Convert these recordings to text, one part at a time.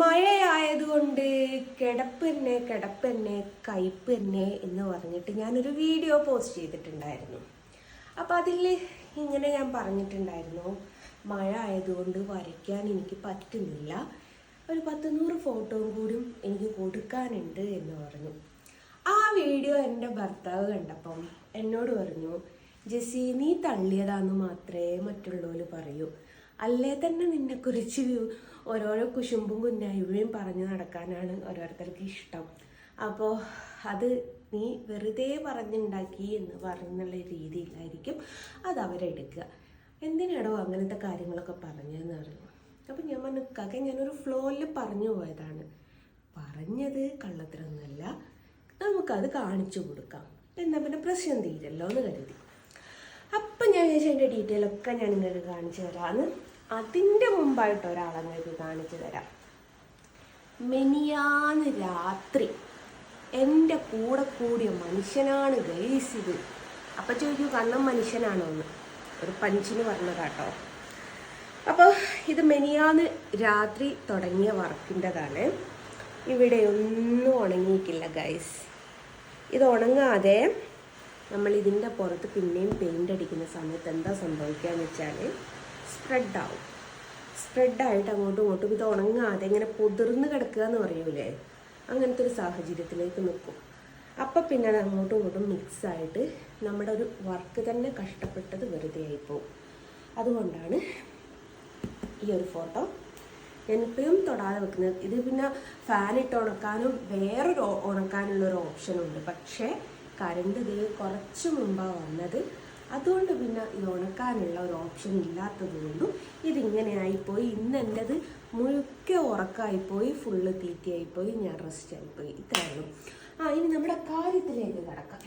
മഴയായതുകൊണ്ട് കിടപ്പ് തന്നെ കിടപ്പ് തന്നെ കയ്പ് തന്നെ എന്ന് പറഞ്ഞിട്ട് ഞാനൊരു വീഡിയോ പോസ്റ്റ് ചെയ്തിട്ടുണ്ടായിരുന്നു. അപ്പം അതിൽ ഇങ്ങനെ ഞാൻ പറഞ്ഞിട്ടുണ്ടായിരുന്നു മഴ ആയതുകൊണ്ട് വരയ്ക്കാൻ എനിക്ക് പറ്റുന്നില്ല. ഒരു പത്ത് നൂറ് ഫോട്ടോയും കൂടിയും എനിക്ക് കൊടുക്കാനുണ്ട് എന്ന് പറഞ്ഞു. ആ വീഡിയോ എന്റെ ഭർത്താവ് കണ്ടപ്പം എന്നോട് പറഞ്ഞു ജെസ്സി നീ തള്ളിയതാന്ന് മാത്രമേ മറ്റുള്ളവർ പറയൂ. അല്ലേ തന്നെ നിന്നെക്കുറിച്ച് ഓരോരോ കുശുമ്പും കുന്നായ്മയും പറഞ്ഞു നടക്കാനാണ് ഓരോരുത്തർക്ക് ഇഷ്ടം. അപ്പോൾ അത് നീ വെറുതെ പറഞ്ഞുണ്ടാക്കി എന്ന് പറയുന്നുള്ള രീതിയിലായിരിക്കും അത് അവരെടുക്കുക എന്തിനാടോ അങ്ങനത്തെ കാര്യങ്ങളൊക്കെ പറഞ്ഞതെന്ന് പറഞ്ഞു. അപ്പം ഞാൻ പറഞ്ഞു കാക്ക ഞാനൊരു ഫ്ലോയിൽ പറഞ്ഞു പോയതാണ്. പറഞ്ഞത് കള്ളത്തരമൊന്നുമല്ല നമുക്കത് കാണിച്ചു കൊടുക്കാം. എന്നാൽ പിന്നെ പ്രശ്നം തീരല്ലോ എന്ന് കരുതി. അപ്പം ഞാൻ വിചാരിച്ചു ഡീറ്റെയിൽ ഒക്കെ ഞാൻ നിങ്ങൾക്ക് കാണിച്ചു തരാമെന്ന് അതിന്റെ മുമ്പായിട്ട് ഒരാളെ നിങ്ങൾക്ക് കാണിച്ചു തരാം. മെനിയാന്ന് രാത്രി എന്റെ കൂടെ കൂടിയ മനുഷ്യനാണ് ഗൈസ് ഇത്. അപ്പം ചോദിക്കൂ കണ്ണം മനുഷ്യനാണോ എന്ന്? ഒരു പഞ്ചിന് പറഞ്ഞ കേട്ടോ അപ്പോൾ ഇത് മെനിയാന്ന് രാത്രി തുടങ്ങിയ വർക്കിന്റെതാണ് ഇവിടെ ഒന്നും ഉണങ്ങിയിട്ടില്ല ഗൈസ് ഇത് ഉണങ്ങാതെ നമ്മൾ ഇതിന്റെ പുറത്ത് പിന്നെയും പെയിന്റ് അടിക്കുന്ന സമയത്ത് എന്താ സംഭവിക്കുക എന്ന് വെച്ചാൽ സ്പ്രെഡാവും സ്പ്രെഡായിട്ട് അങ്ങോട്ടും ഇങ്ങോട്ടും ഇത് ഉണങ്ങാതെ ഇങ്ങനെ പൊതിർന്ന് കിടക്കുക എന്ന് പറയൂലേ? അങ്ങനത്തെ ഒരു സാഹചര്യത്തിലേക്ക് നിൽക്കും. അപ്പം പിന്നെ അത് അങ്ങോട്ടും ഇങ്ങോട്ടും മിക്സായിട്ട് നമ്മുടെ ഒരു വർക്ക് തന്നെ കഷ്ടപ്പെട്ടത് വെറുതെ ആയിപ്പോവും. അതുകൊണ്ടാണ് ഈ ഒരു ഫോട്ടോ ഞാനിപ്പോഴും തൊടാതെ വെക്കുന്നത്. ഇത് പിന്നെ ഫാനിട്ട് ഉണക്കാനും വേറൊരു ഉണക്കാനുള്ളൊരു ഓപ്ഷനുണ്ട് പക്ഷേ കറണ്ട് ഇത് കുറച്ച് മുമ്പാണ് വന്നത് അതുകൊണ്ട് പിന്നെ ഇത് ഉണക്കാനുള്ള ഒരു ഓപ്ഷൻ ഇല്ലാത്തത് കൊണ്ടും ഇതിങ്ങനെ ആയിപ്പോയി ഇന്ന് എന്റെത് മുഴുക്കെ ഉറക്കമായിപ്പോയി ഫുള്ള് തീറ്റയായിപ്പോയി ഞാൻ റെസ്റ്റ് ആയിപ്പോയി. ഇത്രയുള്ളൂ ആ ഇനി നമ്മുടെ കാര്യത്തിലേക്ക് കിടക്കാം.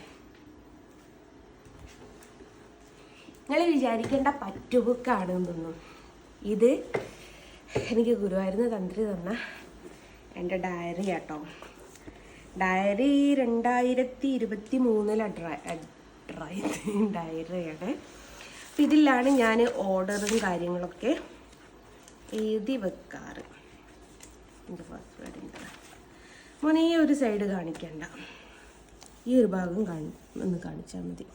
നിങ്ങൾ വിചാരിക്കേണ്ട പറ്റുബുക്കാണെന്നൊന്നും ഇത് എനിക്ക് ഗുരുവായിരുന്ന തന്ത്രി തന്ന എന്റെ ഡയറി കേട്ടോ ഡയറി രണ്ടായിരത്തി ഇരുപത്തി മൂന്നിലെ ഡ്രൈ ഡയറിയാണ്. ഇതിലാണ് ഞാൻ ഓർഡറും കാര്യങ്ങളൊക്കെ എഴുതി വെക്കാറ്. എന്റെ പാസ്വേഡിന്റെ മോനെ ഈ ഒരു സൈഡ് കാണിക്കണ്ട. ഈ ഒരു ഭാഗം കാണി ഒന്ന് കാണിച്ചാൽ മതി.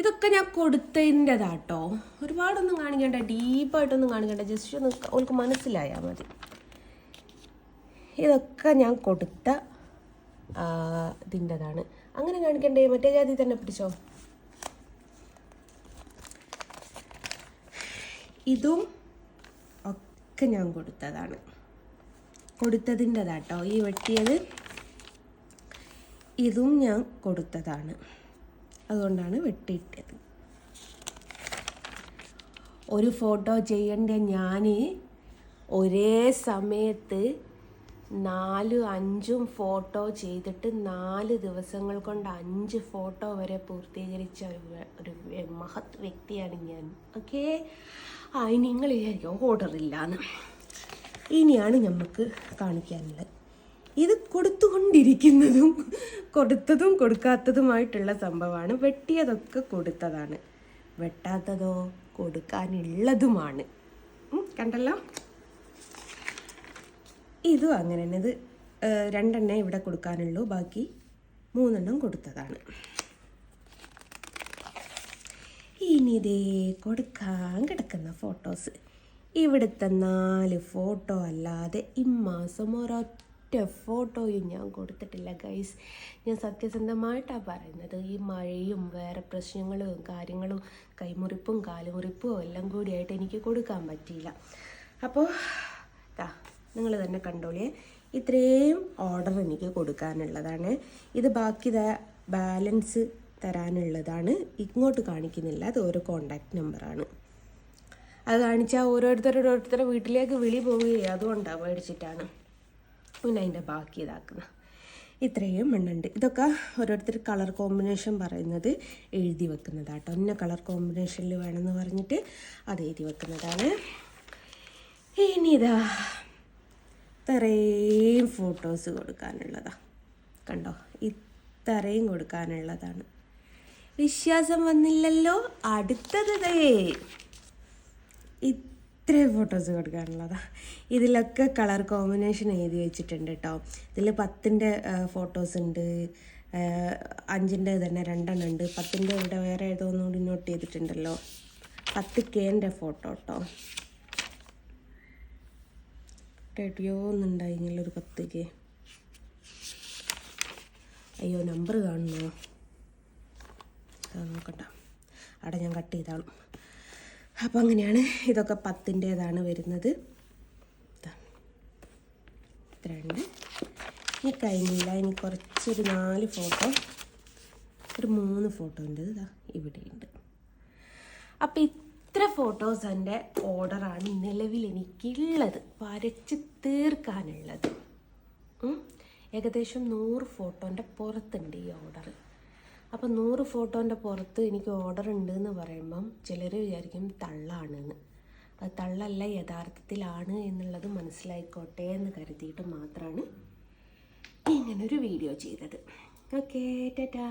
ഇതൊക്കെ ഞാൻ കൊടുത്തതിന്റെതാട്ടോ. ഒരുപാടൊന്നും കാണിക്കണ്ട ഡീപ്പായിട്ടൊന്നും കാണിക്കണ്ട. ജസ്റ്റ് ഒന്ന് അവൾക്ക് മനസ്സിലായാൽ മതി. ഇതൊക്കെ ഞാൻ കൊടുത്ത ഇതിന്റെതാണ്. അങ്ങനെ കാണിക്കണ്ടേ? മറ്റേ ജാതി തന്നെ പിടിച്ചോ? ഇതും ഒക്കെ ഞാൻ കൊടുത്തതാണ്. കൊടുത്തതിന്റെതാട്ടോ. ഈ വെട്ടിയത് ഇതും ഞാൻ കൊടുത്തതാണ്. അതുകൊണ്ടാണ് വെട്ടിയിട്ടത്. ഒരു ഫോട്ടോ ചെയ്യേണ്ട ഞാൻ ഒരേ സമയത്ത് നാലും അഞ്ചും ഫോട്ടോ ചെയ്തിട്ട് നാല് ദിവസങ്ങൾ കൊണ്ട് അഞ്ച് ഫോട്ടോ വരെ പൂർത്തീകരിച്ച ഒരു ഒരു മഹത് വ്യക്തിയാണ് ഞാൻ. ഓക്കെ ആ നിങ്ങൾ വിചാരിക്കും ഓർഡർ ഇല്ലാന്ന്. ഇനിയാണ് നമുക്ക് കാണിക്കാനുള്ളത്. ഇത് കൊടുത്തുകൊണ്ടിരിക്കുന്നതും കൊടുത്തതും കൊടുക്കാത്തതുമായിട്ടുള്ള സംഭവമാണ്. വെട്ടിയതൊക്കെ കൊടുത്തതാണ്. വെട്ടാത്തതോ കൊടുക്കാനുള്ളതുമാണ്. കണ്ടല്ലോ? ഇതും അങ്ങനെ തന്നെ ഇത് രണ്ടെണ്ണം ഇവിടെ കൊടുക്കാനുള്ളൂ. ബാക്കി മൂന്നെണ്ണം കൊടുത്തതാണ്. ഇനി ഇതേ കൊടുക്കാൻ കിടക്കുന്ന ഫോട്ടോസ്. ഇവിടുത്തെ നാല് ഫോട്ടോ അല്ലാതെ ഇമ്മാസം ഒരൊറ്റ ഫോട്ടോയും ഞാൻ കൊടുത്തിട്ടില്ല ഗൈസ് ഞാൻ സത്യസന്ധമായിട്ടാണ് പറയുന്നത്. ഈ മഴയും വേറെ പ്രശ്നങ്ങളും കാര്യങ്ങളും കൈമുറിപ്പും കാലുമുറിപ്പും എല്ലാം കൂടിയായിട്ട് എനിക്ക് കൊടുക്കാൻ പറ്റിയില്ല. അപ്പോൾ നിങ്ങൾ തന്നെ കണ്ടോളിയേ. ഇത്രയും ഓർഡർ എനിക്ക് കൊടുക്കാനുള്ളതാണ്. ഇത് ബാക്കി ബാലൻസ് തരാനുള്ളതാണ്. ഇങ്ങോട്ട് കാണിക്കുന്നില്ല അത് ഓരോ കോണ്ടാക്ട് നമ്പറാണ് അത് കാണിച്ചാൽ ഓരോരുത്തർ ഓരോരുത്തരുടെ വീട്ടിലേക്ക് വിളി പോവുകയും അതുകൊണ്ടാണ് മേടിച്ചിട്ടാണ്. പിന്നെ അതിന്റെ ബാക്കി ഇതാക്കുന്നത്. ഇത്രയും എണ്ണുണ്ട്. ഇതൊക്കെ ഓരോരുത്തർ കളർ കോമ്പിനേഷൻ പറയുന്നത് എഴുതി വെക്കുന്നതാട്ടോ. ഇന്ന കളർ കോമ്പിനേഷനിൽ വേണമെന്ന് പറഞ്ഞിട്ട് അത് എഴുതി വെക്കുന്നതാണ്. ഇനിതാ ഇത്രയും ഫോട്ടോസ് കൊടുക്കാനുള്ളതാ. കണ്ടോ? ഇത്രയും കൊടുക്കാനുള്ളതാണ്. വിശ്വാസം വന്നില്ലല്ലോ? അടുത്തത് ഇത്രയും ഫോട്ടോസ് കൊടുക്കാനുള്ളതാ. ഇതിലൊക്കെ കളർ കോമ്പിനേഷൻ എഴുതി വെച്ചിട്ടുണ്ട് കേട്ടോ ഇതിൽ പത്തിന്റെ ഫോട്ടോസ് ഉണ്ട്. അഞ്ചിന്റെ തന്നെ രണ്ടെണ്ണം ഉണ്ട്. പത്തിന്റെ ഇവിടെ വേറെ ഏതോ ഒന്നുകൂടി നോട്ട് ചെയ്തിട്ടുണ്ടല്ലോ. പത്ത് കേന്റെ ഫോട്ടോ കേട്ടോ എവിടെയോ ഒന്നുണ്ടായിരുന്നില്ല ഒരു പത്തേക്ക് അയ്യോ നമ്പർ കാണുന്നോ? അത് നോക്കണ്ട അവിടെ ഞാൻ കട്ട് ചെയ്താളും. അപ്പോൾ അങ്ങനെയാണ് ഇതൊക്കെ പത്തിന്റേതാണ് വരുന്നത്. ഇത്രയുണ്ട് ഇനി കഴിഞ്ഞില്ല ഇനി കുറച്ചൊരു നാല് ഫോട്ടോ ഒരു മൂന്ന് ഫോട്ടോ ഉണ്ട്. ഇതാ ഇവിടെയുണ്ട്. അപ്പോൾ ഇത്ര ഫോട്ടോസ് എന്റെ ഓർഡറാണ് നിലവിൽ എനിക്കുള്ളത്. വരച്ച് തീർക്കാനുള്ളത്. ഏകദേശം നൂറ് ഫോട്ടോന്റെ പുറത്തുണ്ട് ഈ ഓർഡർ അപ്പോൾ നൂറ് ഫോട്ടോന്റെ പുറത്ത് എനിക്ക് ഓർഡർ ഉണ്ട് എന്ന് പറയുമ്പം ചിലർ വിചാരിക്കും തള്ളാണെന്ന്. അത് തള്ളല്ല യഥാർത്ഥത്തിലാണ് എന്നുള്ളത് മനസ്സിലായിക്കോട്ടെ എന്ന് കരുതിയിട്ട് മാത്രമാണ് ഇങ്ങനൊരു വീഡിയോ ചെയ്തത്. ഓക്കേ ടാറ്റാ